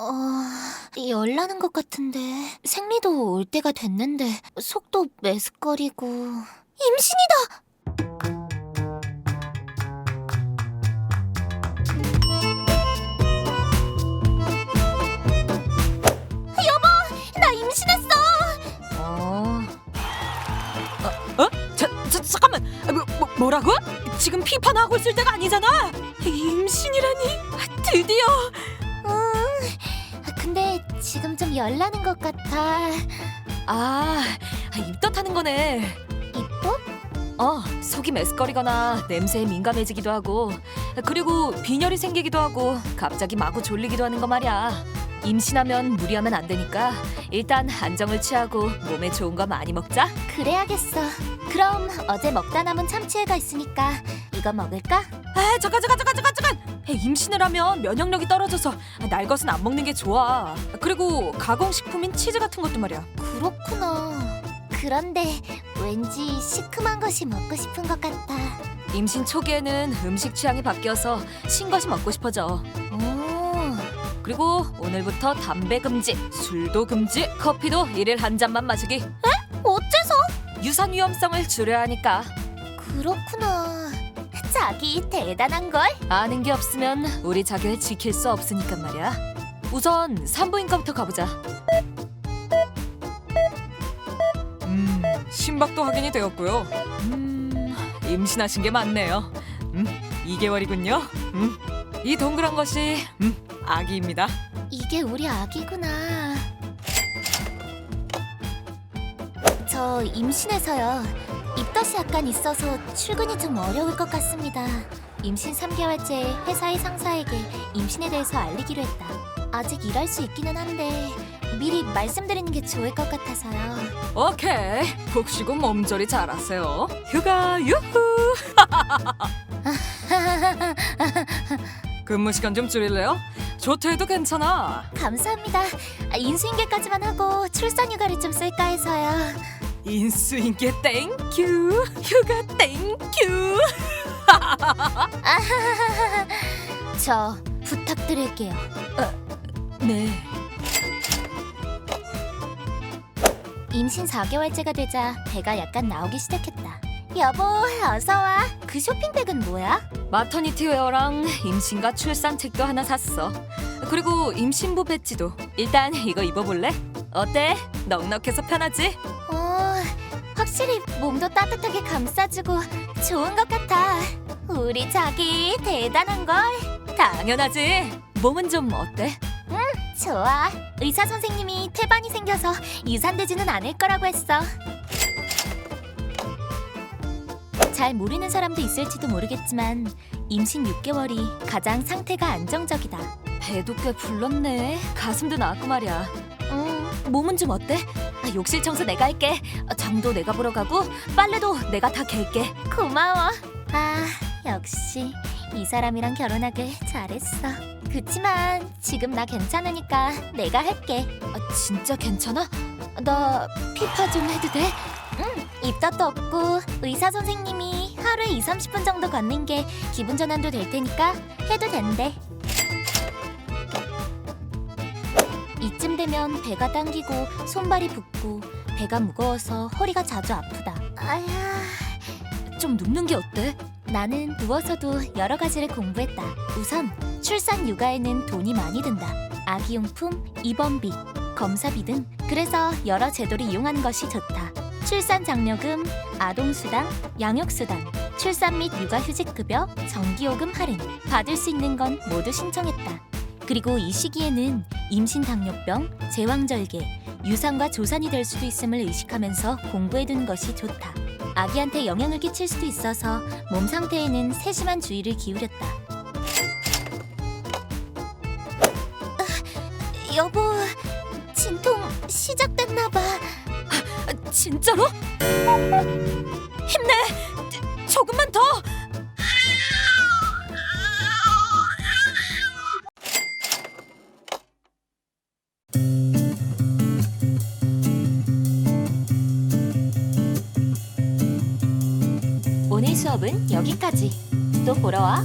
어, 열나는 것 같은데 생리도 올 때가 됐는데 속도 메스꺼리고 임신이다! 여보, 나 임신했어! 어. 어? 어? 자, 자, 잠깐만. 아, 뭐, 뭐, 뭐라고? 지금 피파나 하고 있을 때가 아니잖아. 임신이라니? 아, 드디어. 응, 근데 지금 좀 열나는 것 같아. 아, 아, 입덧하는 거네. 입덧? 어, 속이 메스꺼리거나 냄새에 민감해지기도 하고, 그리고 빈혈이 생기기도 하고, 갑자기 마구 졸리기도 하는 거 말이야. 임신하면 무리하면 안 되니까 일단 안정을 취하고 몸에 좋은 거 많이 먹자. 그래야겠어. 그럼 어제 먹다 남은 참치회가 있으니까 이거 먹을까? 아, 잠깐 잠깐 잠깐 잠깐 잠깐. 에, 임신을 하면 면역력이 떨어져서 날 것은 안 먹는 게 좋아. 그리고 가공식품인 치즈 같은 것도 말이야. 그렇구나. 그런데 왠지 시큼한 것이 먹고 싶은 것 같아. 임신 초기에는 음식 취향이 바뀌어서 신것이 먹고 싶어져. 오, 그리고 오늘부터 담배 금지, 술도 금지, 커피도 일일 한 잔만 마시기. 어째서? 유산 위험성을 줄여야 하니까. 그렇구나. 자기 대단한 걸. 아는 게 없으면 우리 자기를 지킬 수 없으니까 말이야. 우선 산부인과부터 가보자. 음, 심박도 확인이 되었고요. 음, 임신하신 게 맞네요. 음, 2개월이군요. 음, 이 동그란 것이 음, 아기입니다. 이게 우리 아기구나. 저 임신해서요. 입덧이 약간 있어서 출근이 좀 어려울 것 같습니다. 임신 3개월째 회사의 상사에게 임신에 대해서 알리기로 했다. 아직 일할 수 있기는 한데 미리 말씀드리는 게 좋을 것 같아서요. 오케이, 푹 쉬고 몸조리 잘하세요. 휴가 유후. 근무 시간 좀 줄일래요? 조퇴해도 괜찮아. 감사합니다. 아, 인수인계까지만 하고 출산 휴가를 좀 쓸까 해서요. 인수인계 땡큐 휴가 땡큐 저 부탁드릴게요. 네 임신 4개월째가 되자 배가 약간 나오기 시작했다. 여보, 어서 와. 그 쇼핑백은 뭐야? 마터니티 웨어랑 임신과 출산 책도 하나 샀어 그리고 임신부 배지도 일단 이거 입어볼래? 어때? 넉넉해서 편하지? 어, 확실히 몸도 따뜻하게 감싸주고 좋은 것 같아. 우리 자기 대단한 걸. 당연하지 몸은 좀 어때? 좋아. 의사 선생님이 태반이 생겨서 유산되지는 않을 거라고 했어. 잘 모르는 사람도 있을지도 모르겠지만 임신 6개월이 가장 상태가 안정적이다. 배도 꽤 불렀네 가슴도 나왔고 말이야 음, 몸은 좀 어때? 아, 욕실 청소 내가 할게 아, 장도 내가 보러 가고 빨래도 내가 다 갤게 고마워. 아, 역시 이 사람이랑 결혼하길 잘했어. 그치만 지금 나 괜찮으니까 내가 할게. 아, 진짜 괜찮아? 나 피파 좀 해도 돼? 입덧도 없고 의사 선생님이 하루에 2, 30분 정도 걷는 게 기분 전환도 될 테니까 해도 된대. 이쯤 되면 배가 당기고 손발이 붓고 배가 무거워서 허리가 자주 아프다. 아야, 좀 눕는 게 어때? 나는 누워서도 여러 가지를 공부했다. 우선 출산 육아에는 돈이 많이 든다. 아기용품, 입원비, 검사비 등 그래서 여러 제도를 이용하는 것이 좋다. 출산 장려금, 아동수당, 양육수당, 출산 및 육아휴직급여, 전기요금 할인 받을 수 있는 건 모두 신청했다. 그리고 이 시기에는 임신 당뇨병, 제왕절개, 유산과 조산이 될 수도 있음을 의식하면서 공부해두는 것이 좋다. 아기한테 영향을 끼칠 수도 있어서 몸 상태에는 세심한 주의를 기울였다. 으, 여보, 진통 시작됐나 봐. 아, 진짜로? 힘내! 조금만 더! 수업은 여기까지. 또 보러 와.